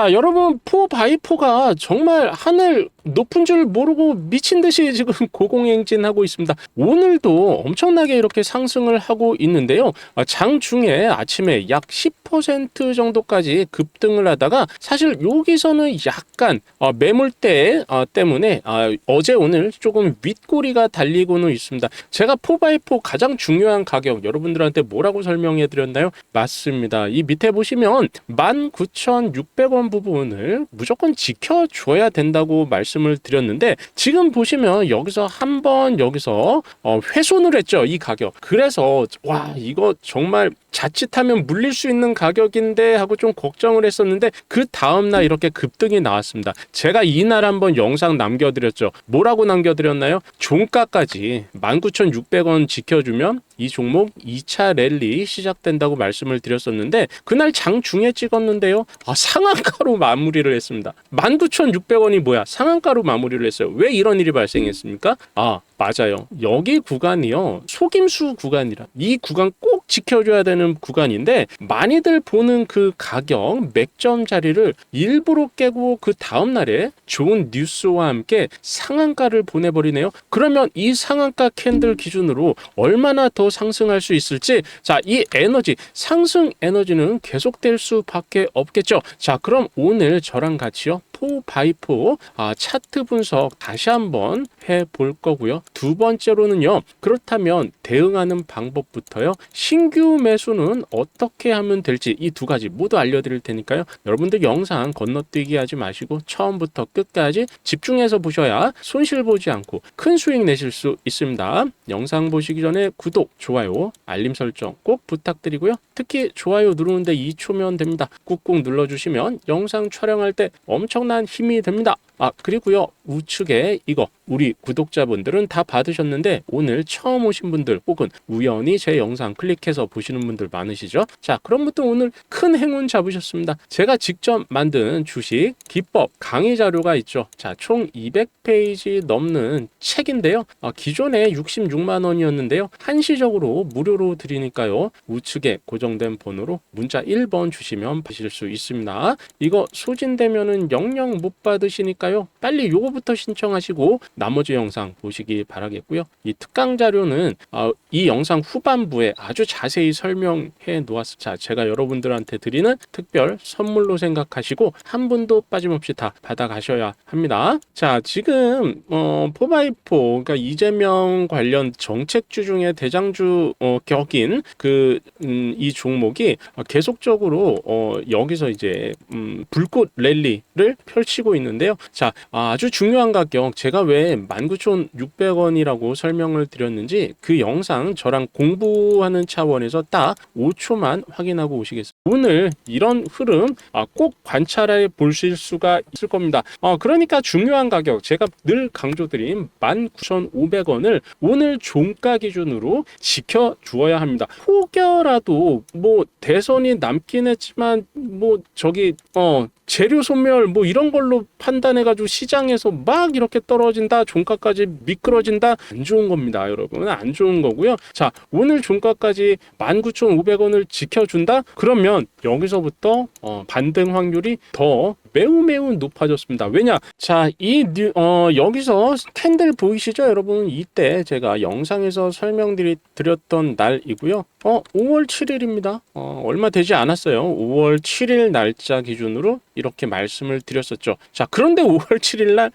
자, 여러분 포바이포가 정말 하늘 높은 줄 모르고 미친 듯이 지금 고공행진하고 있습니다. 오늘도 엄청나게 이렇게 상승을 하고 있는데요. 아, 장중에 아침에 약 10% 정도까지 급등을 하다가 사실 여기서는 약간 어, 매물대 어, 때문에 아, 어제 오늘 조금 윗꼬리가 달리고는 있습니다. 제가 포바이포 가장 중요한 가격 여러분들한테 뭐라고 설명해 드렸나요? 맞습니다. 이 밑에 보시면 19,600원 부분을 무조건 지켜줘야 된다고 말씀 을 드렸는데 지금 보시면 여기서 한 번 여기서 어, 훼손을 했죠 이 가격. 그래서 와 이거 정말 자칫하면 물릴 수 있는 가격인데 하고 좀 걱정을 했었는데 그 다음날 이렇게 급등이 나왔습니다. 제가 이날 한번 영상 남겨드렸죠. 뭐라고 남겨드렸나요? 종가까지 19,600원 지켜주면 이 종목 2차 랠리 시작된다고 말씀을 드렸었는데 그날 장 중에 찍었는데요. 아, 상한가로 마무리를 했습니다. 19,600원이 뭐야? 상한가로 마무리를 했어요. 왜 이런 일이 발생했습니까? 아, 맞아요. 여기 구간이요. 속임수 구간이라. 이 구간 꼭 지켜줘야 되는 구간인데 많이들 보는 그 가격 맥점 자리를 일부러 깨고 그 다음 날에 좋은 뉴스와 함께 상한가를 보내버리네요. 그러면 이 상한가 캔들 기준으로 얼마나 더 상승할 수 있을지 자, 이 에너지 상승 에너지는 계속될 수밖에 없겠죠. 자, 그럼 오늘 저랑 같이요. 포 바이 포 아, 차트 분석 다시 한번 해 볼 거고요. 두 번째로는요. 그렇다면 대응하는 방법부터요. 신규 매수는 어떻게 하면 될지 이 두 가지 모두 알려드릴 테니까요. 여러분들 영상 건너뛰기 하지 마시고 처음부터 끝까지 집중해서 보셔야 손실 보지 않고 큰 수익 내실 수 있습니다. 영상 보시기 전에 구독, 좋아요, 알림 설정 꼭 부탁드리고요. 특히 좋아요 누르는데 2초면 됩니다. 꾹꾹 눌러주시면 영상 촬영할 때 엄청난 힘이 됩니다. 아 그리고요 우측에 이거 우리 구독자분들은 다 받으셨는데 오늘 처음 오신 분들 혹은 우연히 제 영상 클릭해서 보시는 분들 많으시죠? 자 그럼부터 오늘 큰 행운 잡으셨습니다. 제가 직접 만든 주식 기법 강의 자료가 있죠. 자 총 200페이지 넘는 책인데요. 아, 기존에 66만 원이었는데요. 한시적으로 무료로 드리니까요. 우측에 고정된 번호로 문자 1번 주시면 받으실 수 있습니다. 이거 소진되면은 영영 못 받으시니까요. 빨리 요거부터 신청하시고 나머지 영상 보시기 바라겠고요. 이 특강 자료는 어, 이 영상 후반부에 아주 자세히 설명해 놓았습니다. 자, 제가 여러분들한테 드리는 특별 선물로 생각하시고 한 분도 빠짐없이 다 받아가셔야 합니다. 자, 지금 어, 포바이포 그러니까 이재명 관련 정책주 중에 대장주 어, 격인 그이 종목이 어, 계속적으로 어, 여기서 이제 음, 불꽃 랠리를 펼치고 있는데요. 자, 아주 중요한 가격 제가 왜 19,600 원이라고 설명을 드렸는지 그 영상 저랑 공부하는 차원에서 딱 5초만 확인하고 오시겠습니다. 오늘 이런 흐름 아, 꼭 관찰해 보실 수가 있을 겁니다. 어, 그러니까 중요한 가격 제가 늘 강조드린 19,500원을 오늘 종가 기준으로 지켜 주어야 합니다. 혹여라도 뭐 대선이 남긴 했지만 뭐 저기 어 재료 소멸 뭐 이런 걸로 판단해 가지고 시장에서 막 이렇게 떨어진다 종가까지 미끄러 진다? 안 좋은 겁니다 여러분. 안 좋은 거고요. 자 오늘 종가까지 19,500원을 지켜준다? 그러면 여기서부터 어, 반등 확률이 더 매우 매우 높아졌습니다. 왜냐? 자, 이 어, 여기서 캔들 보이시죠, 여러분? 이때 제가 영상에서 설명드렸던 날이고요. 어, 5월 7일입니다. 어, 얼마 되지 않았어요. 5월 7일 날짜 기준으로 이렇게 말씀을 드렸었죠. 자, 그런데 5월 7일 날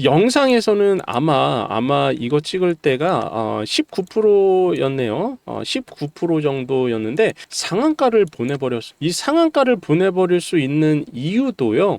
영상에서는 아마 아마 이거 찍을 때가 어, 19%였네요. 어, 19% 정도였는데 상한가를 보내버렸어. 이 상한가를 보내버릴 수 있는 이유도요.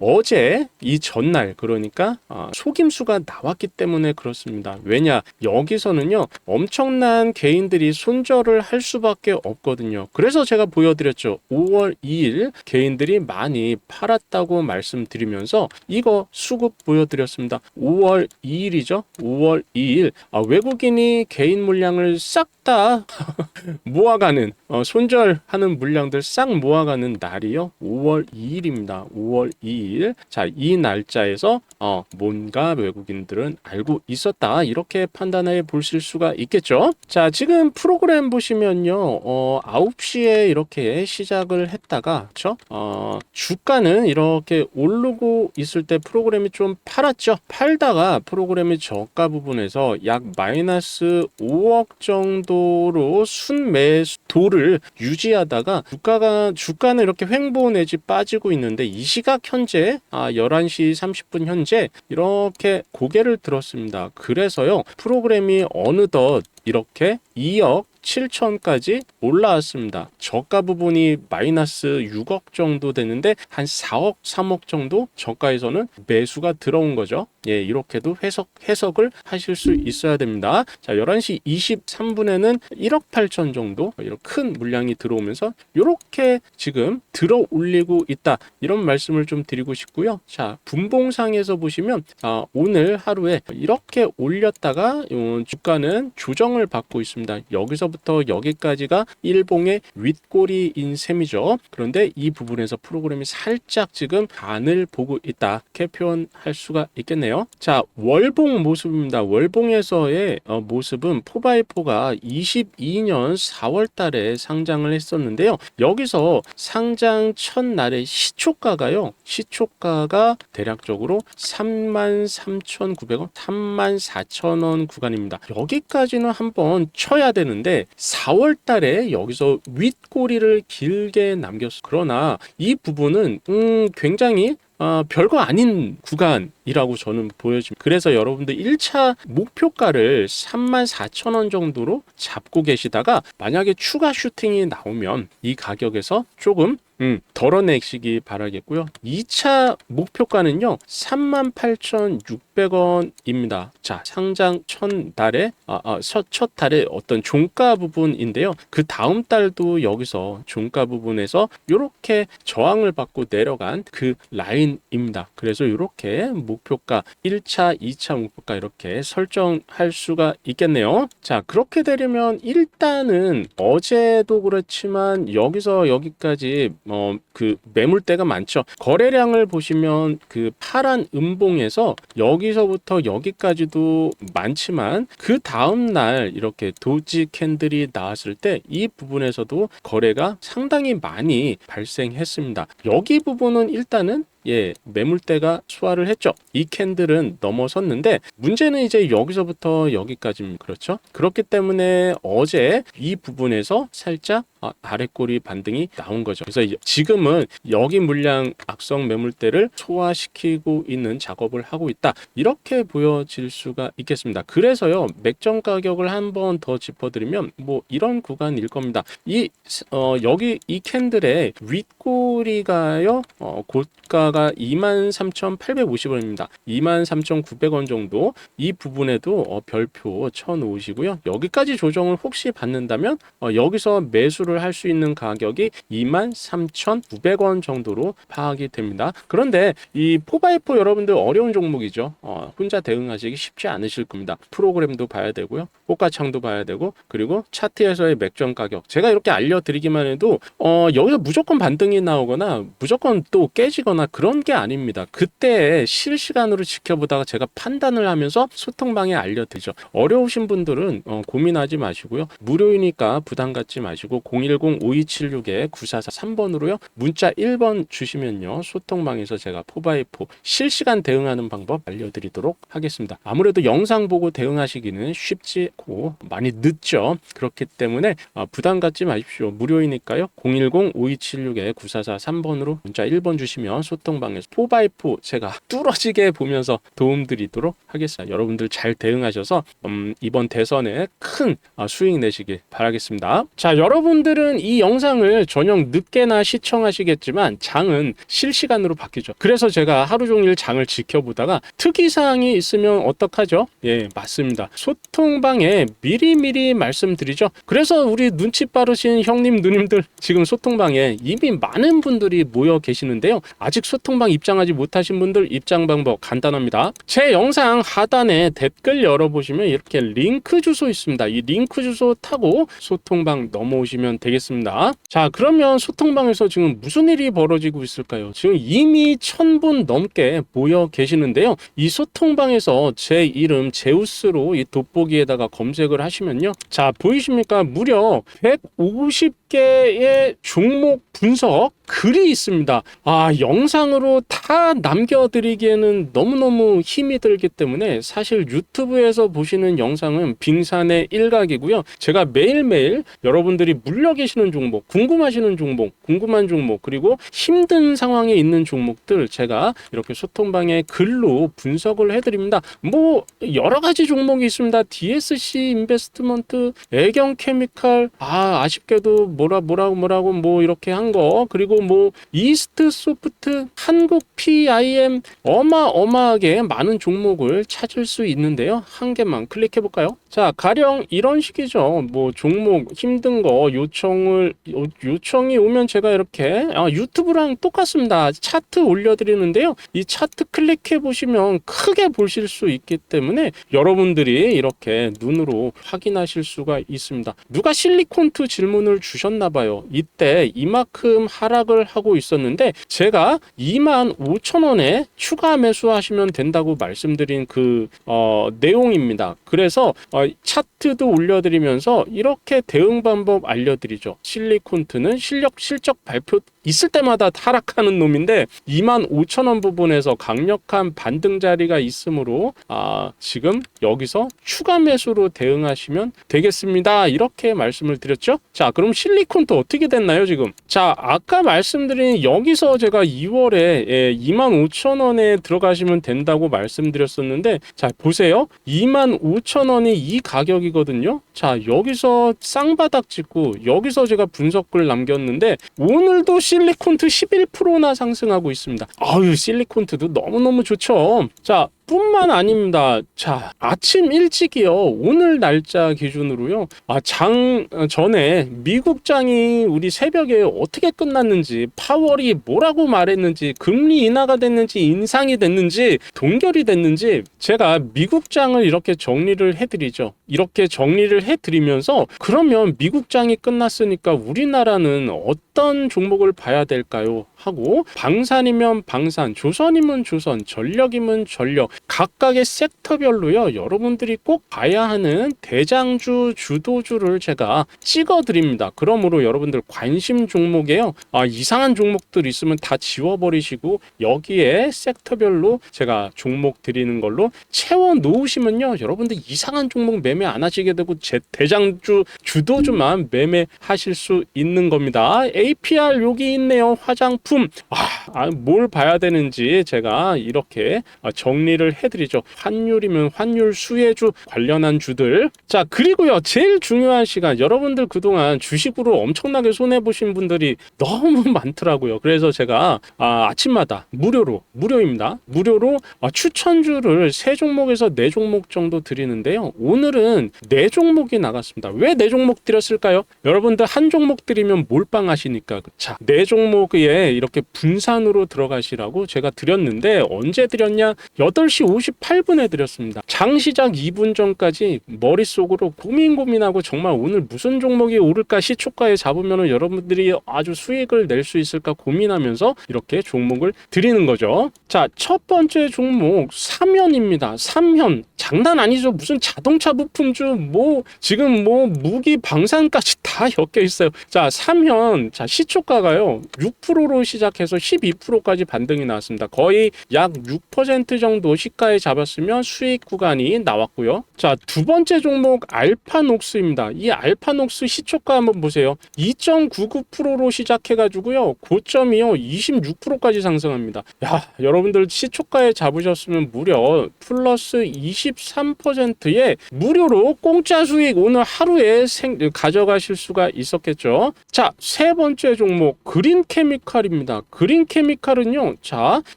어제 이 전날 그러니까 아, 속임수가 나왔기 때문에 그렇습니다. 왜냐 여기서는요 엄청난 개인들이 손절을 할 수밖에 없거든요. 그래서 제가 보여드렸죠. 5월 2일 개인들이 많이 팔았다고 말씀드리면서 이거 수급 보여드렸습니다. 5월 2일이죠. 5월 2일 아, 외국인이 개인 물량을 싹 다 모아가는 어, 손절하는 물량들 싹 모아가는 날이요. 5월 2일입니다. 5월 5월 2일. 자, 이 날짜에서 어, 뭔가 외국인들은 알고 있었다. 이렇게 판단해 보실 수가 있겠죠. 자, 지금 프로그램 보시면요. 어, 9시에 이렇게 시작을 했다가 그쵸? 어, 주가는 이렇게 오르고 있을 때 프로그램이 좀 팔았죠. 팔다가 프로그램이 저가 부분에서 약 마이너스 5억 정도로 순매도를 유지하다가 주가가 주가는 이렇게 횡보 내지 빠지고 있는데 이 시각 현재 아 11시 30분 현재 이렇게 고개를 들었습니다. 그래서요. 프로그램이 어느덧 이렇게 2억 7천까지 올라왔습니다. 저가 부분이 마이너스 6억 정도 되는데 한 4억, 3억 정도 저가에서는 매수가 들어온 거죠. 예, 이렇게도 해석, 해석을 하실 수 있어야 됩니다. 자, 11시 23분에는 1억 8천 정도 이런 큰 물량이 들어오면서 이렇게 지금 들어 올리고 있다. 이런 말씀을 좀 드리고 싶고요. 자, 분봉상에서 보시면 아, 오늘 하루에 이렇게 올렸다가 어, 주가는 조정을 받고 있습니다. 여기서부터 여기까지가 일봉의 윗꼬리인 셈이죠. 그런데 이 부분에서 프로그램이 살짝 지금 반을 보고 있다. 이렇게 표현할 수가 있겠네요. 자, 월봉 모습입니다. 월봉에서의 어, 모습은 포바이포가 22년 4월 달에 상장을 했었는데요. 여기서 상장 첫날의 시초가가요. 시초가가 대략적으로 33,900원, 34,000원 구간입니다. 여기까지는 한번 쳐야 되는데 4월 달에 여기서 윗꼬리를 길게 남겼어. 그러나 이 부분은 음, 굉장히 아, 별거 아닌 구간이라고 저는 보여집니다. 그래서 여러분들 1차 목표가를 34,000원 정도로 잡고 계시다가 만약에 추가 슈팅이 나오면 이 가격에서 조금 음, 덜어내시기 바라겠고요. 2차 목표가는요, 38,600원입니다. 자, 상장 첫 달에, 아, 아, 첫, 첫 달에 어떤 종가 부분인데요. 그 다음 달도 여기서 종가 부분에서 이렇게 저항을 받고 내려간 그 라인입니다. 그래서 이렇게 목표가 1차, 2차 목표가 이렇게 설정할 수가 있겠네요. 자, 그렇게 되려면 일단은 어제도 그렇지만 여기서 여기까지 어, 그 매물대가 많죠. 거래량을 보시면 그 파란 음봉에서 여기서부터 여기까지도 많지만 그 다음 날 이렇게 도지 캔들이 나왔을 때 이 부분에서도 거래가 상당히 많이 발생했습니다. 여기 부분은 일단은 예, 매물대가 수화를 했죠. 이 캔들은 넘어섰는데 문제는 이제 여기서부터 여기까지입니다. 그렇죠? 그렇기 때문에 어제 이 부분에서 살짝 아, 아래꼬리 반등이 나온 거죠. 그래서 이- 지금은 여기 물량 악성 매물대를 소화시키고 있는 작업을 하고 있다. 이렇게 보여질 수가 있겠습니다. 그래서요, 맥점 가격을 한 번 더 짚어드리면 뭐 이런 구간일 겁니다. 이 어, 여기 이 캔들의 윗꼬리가요, 어, 고가가 23,850원입니다. 23,900원 정도 이 부분에도 어, 별표 쳐놓으시고요. 여기까지 조정을 혹시 받는다면 어, 여기서 매수를 구입을 할 수 있는 가격이 23,900원 정도로 파악이 됩니다. 그런데 이 4x4 여러분들 어려운 종목이죠. 어, 혼자 대응하시기 쉽지 않으실 겁니다. 프로그램도 봐야 되고요. 호가창도 봐야 되고 그리고 차트에서의 맥점 가격 제가 이렇게 알려드리기만 해도 어, 여기서 무조건 반등이 나오거나 무조건 또 깨지거나 그런 게 아닙니다. 그때 실시간으로 지켜보다가 제가 판단을 하면서 소통방에 알려드리죠. 어려우신 분들은 어, 고민하지 마시고요. 무료이니까 부담 갖지 마시고 010-5276-9443번으로요. 문자 1번 주시면요. 소통방에서 제가 포바이포 실시간 대응하는 방법 알려드리도록 하겠습니다. 아무래도 영상 보고 대응하시기는 쉽지 않고 많이 늦죠. 그렇기 때문에 아, 부담 갖지 마십시오. 무료이니까요. 010-5276-9443번으로 문자 1번 주시면 소통방에서 포바이포 제가 뚫어지게 보면서 도움드리도록 하겠습니다. 여러분들 잘 대응하셔서 음, 이번 대선에 큰 아, 수익 내시길 바라겠습니다. 자, 여러분들 은 이 영상을 저녁 늦게나 시청하시겠지만 장은 실시간으로 바뀌죠. 그래서 제가 하루 종일 장을 지켜보다가 특이사항이 있으면 어떡하죠? 예, 맞습니다. 소통방에 미리미리 말씀드리죠. 그래서 우리 눈치 빠르신 형님, 누님들 지금 소통방에 이미 많은 분들이 모여 계시는데요. 아직 소통방 입장하지 못하신 분들 입장 방법 간단합니다. 제 영상 하단에 댓글 열어보시면 이렇게 링크 주소 있습니다. 이 링크 주소 타고 소통방 넘어오시면 보시면 되겠습니다. 자, 그러면 소통방에서 지금 무슨 일이 벌어지고 있을까요? 지금 이미 천 분 넘게 모여 계시는데요. 이 소통방에서 제 이름 제우스로 이 돋보기에다가 검색을 하시면요. 자, 보이십니까? 무려 150 개의 종목 분석 글이 있습니다. 아, 영상으로 다 남겨드리기에는 너무너무 힘이 들기 때문에 사실 유튜브에서 보시는 영상은 빙산의 일각이고요. 제가 매일매일 여러분들이 물려 계시는 종목, 궁금하시는 종목, 궁금한 종목, 그리고 힘든 상황에 있는 종목들 제가 이렇게 소통방에 글로 분석을 해드립니다. 뭐, 여러 가지 종목이 있습니다. DSC 인베스트먼트, 애경 케미칼, 아, 아쉽게도 뭐라, 뭐라고, 뭐라고, 뭐, 이렇게 한 거, 그리고 뭐, 이스트 소프트, 한국 PIM, 어마어마하게 많은 종목을 찾을 수 있는데요. 한 개만 클릭해 볼까요? 자, 가령 이런 식이죠. 뭐, 종목 힘든 거 요청을, 요- 요청이 오면 제가 이렇게, 아, 유튜브랑 똑같습니다. 차트 올려드리는데요. 이 차트 클릭해 보시면 크게 보실 수 있기 때문에 여러분들이 이렇게 눈으로 확인하실 수가 있습니다. 누가 실리콘트 질문을 주셨 나 봐요. 이때 이만큼 하락을 하고 있었는데 제가 2만 5천 원에 추가 매수하시면 된다고 말씀드린 그 어, 내용입니다. 그래서 어, 차트도 올려드리면서 이렇게 대응 방법 알려드리죠. 실리콘트는 실력 실적 발표 있을 때마다 하락하는 놈인데 2만 5천 원 부분에서 강력한 반등 자리가 있으므로 아, 지금 여기서 추가 매수로 대응하시면 되겠습니다. 이렇게 말씀을 드렸죠. 자, 그럼 실리콘트 어떻게 됐나요, 지금? 자, 아까 말씀드린 여기서 제가 2월에 예, 2만 5천 원에 들어가시면 된다고 말씀드렸었는데 자, 보세요. 2만 5천 원이 이 가격이거든요. 자, 여기서 쌍바닥 찍고 여기서 제가 분석글 남겼는데 오늘도 실리콘트 11%나 상승하고 있습니다. 아유, 실리콘트도 너무너무 좋죠. 자, 뿐만 아닙니다. 자, 아침 일찍이요. 오늘 날짜 기준으로요. 아, 장 어, 전에 미국 장이 우리 새벽에 어떻게 끝났는지, 파월이 뭐라고 말했는지, 금리 인하가 됐는지, 인상이 됐는지, 동결이 됐는지 제가 미국 장을 이렇게 정리를 해 드리죠. 이렇게 정리를 해 드리면서 그러면 미국 장이 끝났으니까 우리나라는 어떤 종목을 봐야 될까요? 하고 방산이면 방산, 조선이면 조선, 전력이면 전력 각각의 섹터별로요. 여러분들이 꼭 봐야 하는 대장주 주도주를 제가 찍어 드립니다. 그러므로 여러분들 관심 종목에요. 아, 이상한 종목들 있으면 다 지워 버리시고 여기에 섹터별로 제가 종목 드리는 걸로 채워 놓으시면요. 여러분들 이상한 종목 매매 안 하시게 되고 제 대장주 주도주만 매매하실 수 있는 겁니다. APR 여기 있네요. 화장품. 아, 아, 뭘 봐야 되는지 제가 이렇게 아, 정리를 해드리죠. 환율이면 환율 수혜주 관련한 주들. 자, 그리고요. 제일 중요한 시간. 여러분들 그동안 주식으로 엄청나게 손해 보신 분들이 너무 많더라고요. 그래서 제가 아, 아침마다 무료로, 무료입니다. 무료로 아, 추천주를 세 종목에서 네 종목 정도 드리는데요. 오늘은 네 종목이 나갔습니다. 왜 네 종목 드렸을까요? 여러분들 한 종목 드리면 몰빵하시니까. 자, 네 종목에 이렇게 분산으로 들어가시라고 제가 드렸는데 언제 드렸냐? 8시 58분에 드렸습니다. 장 시작 2분 전까지 머릿속으로 고민 고민하고 정말 오늘 무슨 종목이 오를까 시초가에 잡으면 여러분들이 아주 수익을 낼 수 있을까 고민하면서 이렇게 종목을 드리는 거죠. 자, 첫 번째 종목 삼현입니다. 삼현 장난 아니죠. 무슨 자동차 부품주 뭐 지금 뭐 무기 방산까지 다 엮여 있어요. 자, 삼현 자 시초가가요 6%로 시작해서 12%까지 반등이 나왔습니다. 거의 약 6% 정도 시 가에 잡았으면 수익 구간이 나왔고요. 자, 두 번째 종목 알파녹스입니다. 이 알파녹스 시초가 한번 보세요. 2.99%로 시작해가지고요. 고점이요 26%까지 상승합니다. 야, 여러분들 시초가에 잡으셨으면 무려 플러스 23%의 무료로 공짜 수익 오늘 하루에 생, 가져가실 수가 있었겠죠. 자, 세 번째 종목 그린 케미칼입니다. 그린 케미칼은요. 자,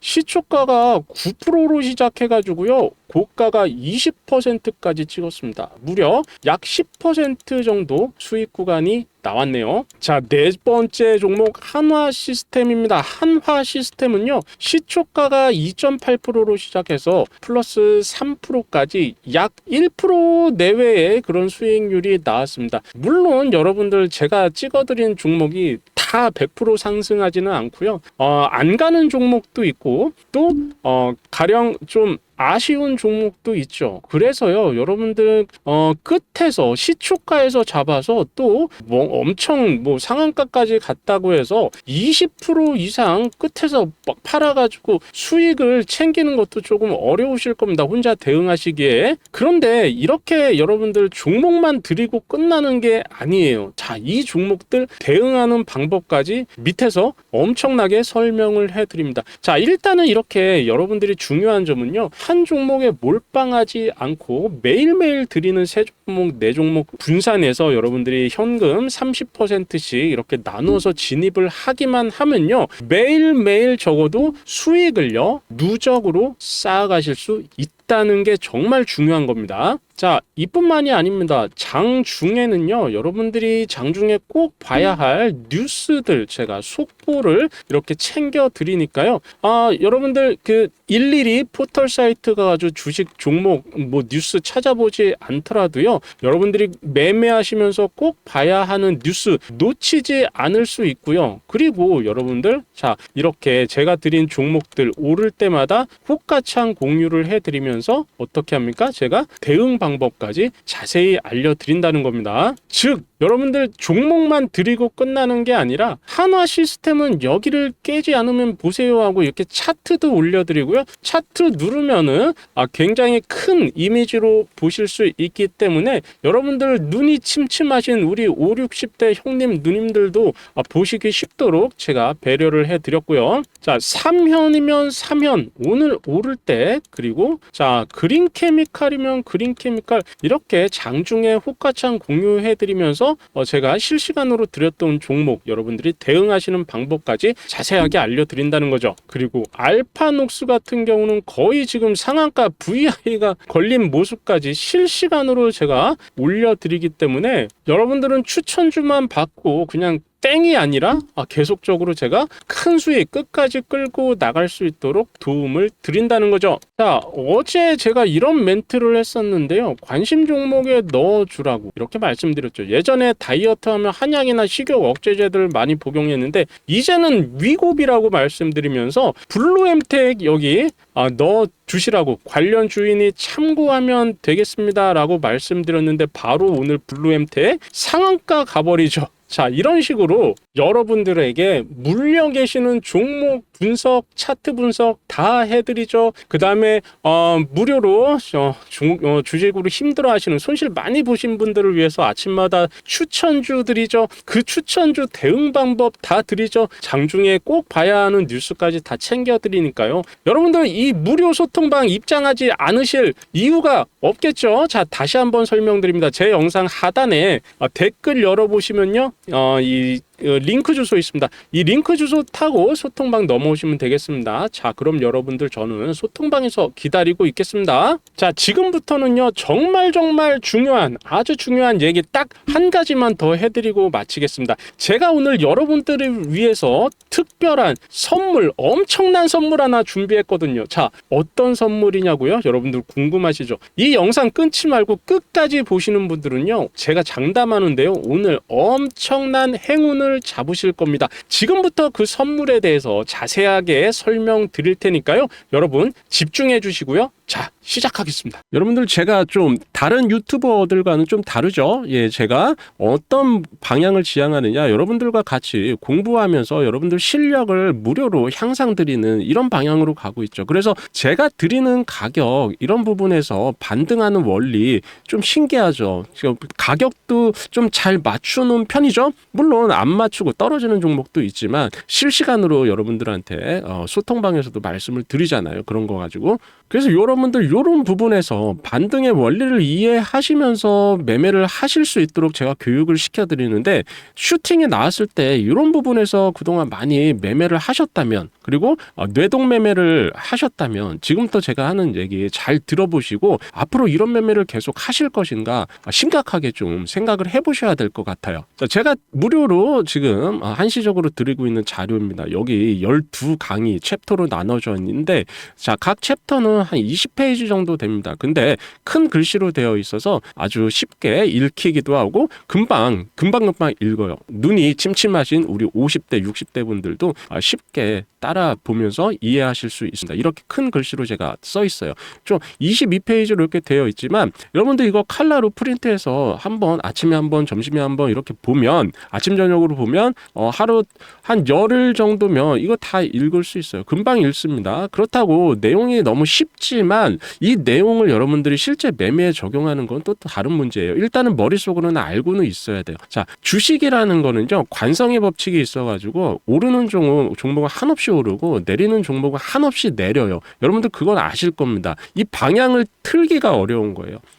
시초가가 9%로 시작 해가지고요. 고가가 20%까지 찍었습니다. 무려 약 10% 정도 수익 구간이 나왔네요. 자, 네 번째 종목 한화 시스템입니다. 한화 시스템은요, 시초가가 2.8%로 시작해서 플러스 3%까지 약 1% 내외의 그런 수익률이 나왔습니다. 물론 여러분들 제가 찍어드린 종목이 다 100% 상승하지는 않고요. 어, 안 가는 종목도 있고 또 어, 가령 좀 아쉬운 종목도 있죠. 그래서요, 여러분들 어 끝에서 시초가에서 잡아서 또 뭐 엄청 뭐 상한가까지 갔다고 해서 20% 이상 끝에서 막 팔아가지고 수익을 챙기는 것도 조금 어려우실 겁니다. 혼자 대응하시기에. 그런데 이렇게 여러분들 종목만 드리고 끝나는 게 아니에요. 자, 이 종목들 대응하는 방법까지 밑에서 엄청나게 설명을 해드립니다. 자, 일단은 이렇게 여러분들이 중요한 점은요. 한 종목에 몰빵하지 않고 매일매일 드리는 세 종목, 네 종목 분산해서 여러분들이 현금 30%씩 이렇게 나눠서 진입을 하기만 하면요. 매일매일 적어도 수익을요. 누적으로 쌓아가실 수 있다 는 게 정말 중요한 겁니다. 자, 이뿐만이 아닙니다. 장중에는요, 여러분들이 장중에 꼭 봐야 할 뉴스들 제가 속보를 이렇게 챙겨 드리니까요. 아, 여러분들 그 일일이 포털 사이트 가가지고 주식 종목 뭐 뉴스 찾아보지 않더라도요, 여러분들이 매매하시면서 꼭 봐야 하는 뉴스 놓치지 않을 수 있고요. 그리고 여러분들, 자, 이렇게 제가 드린 종목들 오를 때마다 호가창 공유를 해 드리면서 어떻게 합니까? 제가 대응 방법까지 자세히 알려드린다는 겁니다. 즉, 여러분들 종목만 드리고 끝나는 게 아니라 한화 시스템은 여기를 깨지 않으면 보세요 하고 이렇게 차트도 올려드리고요. 차트 누르면은 아, 굉장히 큰 이미지로 보실 수 있기 때문에 여러분들 눈이 침침하신 우리 5, 60대 형님 누님들도 아, 보시기 쉽도록 제가 배려를 해드렸고요. 자, 3현이면 3현 오늘 오를 때 그리고 자 그린 케미칼이면 그린 케미칼 이렇게 장중에 호가창 공유해드리면서 어, 제가 실시간으로 드렸던 종목 여러분들이 대응하시는 방법까지 자세하게 알려드린다는 거죠. 그리고 알파녹스 같은 경우는 거의 지금 상한가 VI가 걸린 모습까지 실시간으로 제가 올려드리기 때문에 여러분들은 추천주만 받고 그냥 땡이 아니라 아, 계속적으로 제가 큰 수익 끝까지 끌고 나갈 수 있도록 도움을 드린다는 거죠. 자, 어제 제가 이런 멘트를 했었는데요. 관심 종목에 넣어주라고 이렇게 말씀드렸죠. 예전에 다이어트 하면 한약이나 식욕 억제제들 많이 복용했는데 이제는 위고비라고 말씀드리면서 블루엠텍 여기 아, 넣어 주시라고 관련 주인이 참고하면 되겠습니다라고 말씀드렸는데 바로 오늘 블루엠텍 상한가 가버리죠. 자, 이런 식으로 여러분들에게 물려 계시는 종목 분석, 차트 분석 다 해드리죠. 그 다음에, 어, 무료로, 어, 주, 어, 주식으로 힘들어 하시는 손실 많이 보신 분들을 위해서 아침마다 추천주 드리죠. 그 추천주 대응 방법 다 드리죠. 장중에 꼭 봐야 하는 뉴스까지 다 챙겨 드리니까요. 여러분들 이 무료 소통방 입장하지 않으실 이유가 없겠죠. 자, 다시 한번 설명드립니다. 제 영상 하단에 어, 댓글 열어보시면요. 어, 이 어, 링크 주소 있습니다. 이 링크 주소 타고 소통방 넘어오시면 되겠습니다. 자, 그럼 여러분들 저는 소통방에서 기다리고 있겠습니다. 자, 지금부터는요, 정말 정말 중요한, 아주 중요한 얘기 딱 한 가지만 더 해드리고 마치겠습니다. 제가 오늘 여러분들을 위해서 특별한 선물, 엄청난 선물 하나 준비했거든요. 자, 어떤 선물이냐고요? 여러분들 궁금하시죠? 이 영상 끊지 말고 끝까지 보시는 분들은요, 제가 장담하는데요, 오늘 엄청난 행운을 선물을 잡으실 겁니다. 지금부터 그 선물에 대해서 자세하게 설명드릴 테니까요. 여러분 집중해 주시고요. 자, 시작하겠습니다. 여러분들 제가 좀 다른 유튜버들과는 좀 다르죠. 예, 제가 어떤 방향을 지향하느냐 여러분들과 같이 공부하면서 여러분들 실력을 무료로 향상드리는 이런 방향으로 가고 있죠. 그래서 제가 드리는 가격 이런 부분에서 반등하는 원리 좀 신기하죠. 지금 가격도 좀 잘 맞추는 편이죠. 물론 안 맞추고 떨어지는 종목도 있지만 실시간으로 여러분들한테 어, 소통방에서도 말씀을 드리잖아요. 그런 거 가지고 그래서 여러분들 이런 부분에서 반등의 원리를 이해하시면서 매매를 하실 수 있도록 제가 교육을 시켜드리는데 슈팅이 나왔을 때 이런 부분에서 그동안 많이 매매를 하셨다면 그리고 어, 뇌동 매매를 하셨다면 지금부터 제가 하는 얘기 잘 들어보시고 앞으로 이런 매매를 계속 하실 것인가 아, 심각하게 좀 생각을 해보셔야 될 것 같아요. 자, 제가 무료로 지금 아, 한시적으로 드리고 있는 자료입니다. 여기 12강의 챕터로 나눠져 있는데 자, 각 챕터는 한 20페이지 정도 됩니다. 근데 큰 글씨로 되어 있어서 아주 쉽게 읽히기도 하고 금방 금방 금방 읽어요. 눈이 침침하신 우리 50대, 60대 분들도 아, 쉽게 따라 보면서 이해하실 수 있습니다. 이렇게 큰 글씨로 제가 써 있어요. 좀 22페이지로 이렇게 되어 있지만 여러분들 이거 칼라로 프린트해서 한번 아침에 한번 점심에 한번 이렇게 보면 아침 저녁으로 보면 어, 하루 한 열흘 정도면 이거 다 읽을 수 있어요. 금방 읽습니다. 그렇다고 내용이 너무 쉽 지만 이 내용을 여러분들이 실제 매매에 적용하는 건 또 다른 문제예요. 일단은 머릿속으로는 알고는 있어야 돼요. 자, 주식이라는 거는요. 관성의 법칙이 있어 가지고 오르는 종목, 종목은 한없이 오르고 내리는 종목은 한없이 내려요. 여러분들 그건 아실 겁니다. 이 방향을 틀기가 어려운 거예요.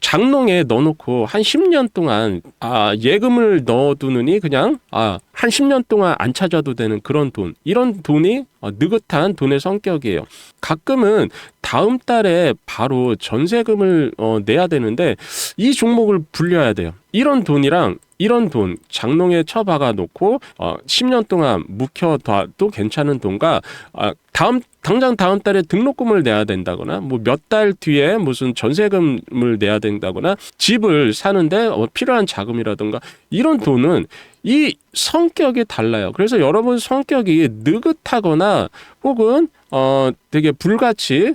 장롱에 넣어놓고 한 10년 동안 아, 예금을 넣어두느니 그냥 아, 한 10년 동안 안 찾아도 되는 그런 돈 이런 돈이 어, 느긋한 돈의 성격이에요. 가끔은 다음 달에 바로 전세금을 어, 내야 되는데 이 종목을 불려야 돼요. 이런 돈이랑 이런 돈 장롱에 쳐박아 놓고 어, 10년 동안 묵혀둬도 괜찮은 돈과 아, 다음 당장 다음 달에 등록금을 내야 된다거나 뭐 몇 달 뒤에 무슨 전세금을 내야 된다거나 집을 사는데 어, 필요한 자금이라든가 이런 돈은 이 성격이 달라요. 그래서 여러분 성격이 느긋하거나 혹은 어 되게 불같이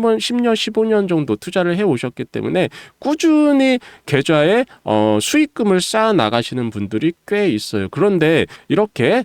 10년, 15년 정도 투자를 해 오셨기 때문에 꾸준히 계좌에 어, 수익금을 쌓아 나가시는 분들이 꽤 있어요. 그런데 이렇게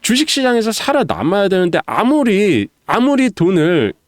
주식 시장에서 살아남아야 되는데 아무리 아무리 돈을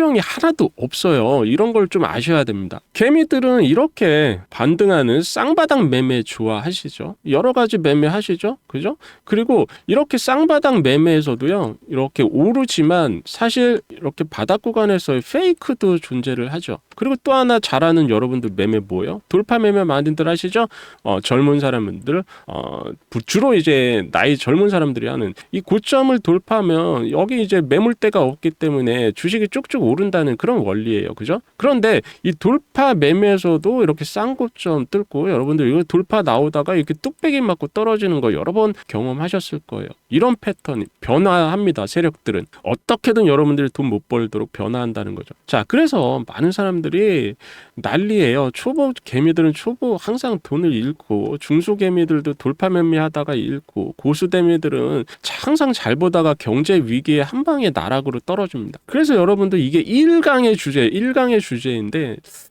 용이 하나도 없어요. 이런 걸 좀 아셔야 됩니다. 개미들은 이렇게 반등하는 쌍바닥 매매 좋아하시죠. 여러 가지 매매 하시죠. 그죠? 그리고 이렇게 쌍바닥 매매에서도요. 이렇게 오르지만 사실 이렇게 바닥 구간에서의 페이크도 존재를 하죠. 그리고 또 하나 잘하는 여러분들 매매 뭐예요? 돌파 매매 많이들 하시죠? 어, 젊은 사람들 어, 주로 이제 나이 젊은 사람들이 하는 이 고점을 돌파하면 여기 이제 매물대가 없기 때문에 주식이 쭉쭉 오른다는 그런 원리예요. 그죠? 그런데 이 돌파 매매에서도 이렇게 쌍고점 뚫고 여러분들 이거 돌파 나오다가 이렇게 뚝배기 맞고 떨어지는 거 여러 번 경험하셨을 거예요. 이런 패턴이 변화합니다. 세력들은 어떻게든 여러분들이 돈 못 벌도록 변화한다는 거죠. 자, 그래서 많은 사람들이 난리예요. 초보 개미들은 초보 항상 돈을 잃고 중소 개미들도 돌파 매매하다가 잃고 고수 개미들은 항상 잘 보다가 경제 위기에 한 방에 나락으로 떨어집니다. 그래서 여러분들 이게 1강의 주제, 1강의 주제인데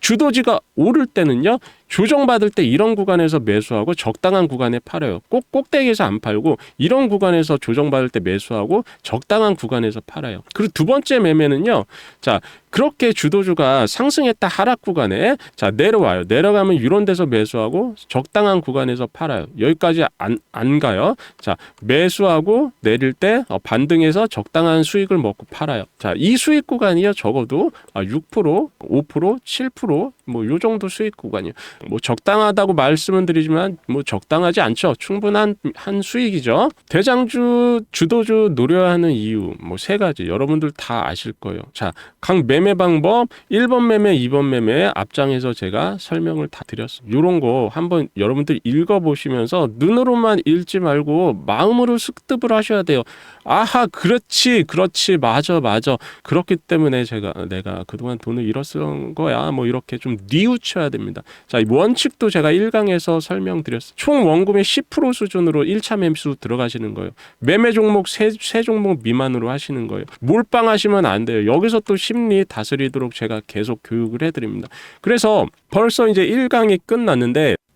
주도지가 오를 때는요. 조정받을 때 이런 구간에서 매수하고 적당한 구간에 팔아요. 꼭 꼭대기에서 안 팔고 이런 구간에서 조정받을 때 매수하고 적당한 구간에서 팔아요. 그리고 두 번째 매매는요. 자, 그렇게 주도주가 상승했다 하락 구간에 자, 내려와요. 내려가면 이런 데서 매수하고 적당한 구간에서 팔아요. 여기까지 안, 안 가요. 자, 매수하고 내릴 때 어, 반등해서 적당한 수익을 먹고 팔아요. 자, 이 수익 구간이요. 적어도 6%, 5%, 7%뭐 요 정도 수익 구간이요. 뭐 적당하다고 말씀은 드리지만 뭐 적당하지 않죠. 충분한 한 수익이죠. 대장주 주도주 노려야 하는 이유 뭐 세 가지 여러분들 다 아실 거예요. 자, 각 매매 방법 1번 매매, 2번 매매 앞장에서 제가 설명을 다 드렸습니다. 요런 거 한번 여러분들 읽어 보시면서 눈으로만 읽지 말고 마음으로 습득을 하셔야 돼요. 아하, 그렇지, 그렇지, 맞아, 맞아. 그렇기 때문에 제가 내가 그동안 돈을 잃었던 거야. 뭐 이렇게 좀 뉘우쳐야 됩니다. 자, 이 원칙도 제가 1강에서 설명드렸어요. 총 원금의 10% 수준으로 1차 매수 들어가시는 거예요. 매매 종목 세, 세 종목 미만으로 하시는 거예요. 몰빵하시면 안 돼요. 여기서 또 심리 다스리도록 제가 계속 교육을 해드립니다. 그래서 벌써 이제 1강이 끝났는데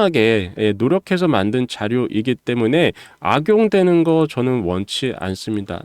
하게 예, 노력해서 만든 자료이기 때문에 악용되는 거 저는 원치 않습니다.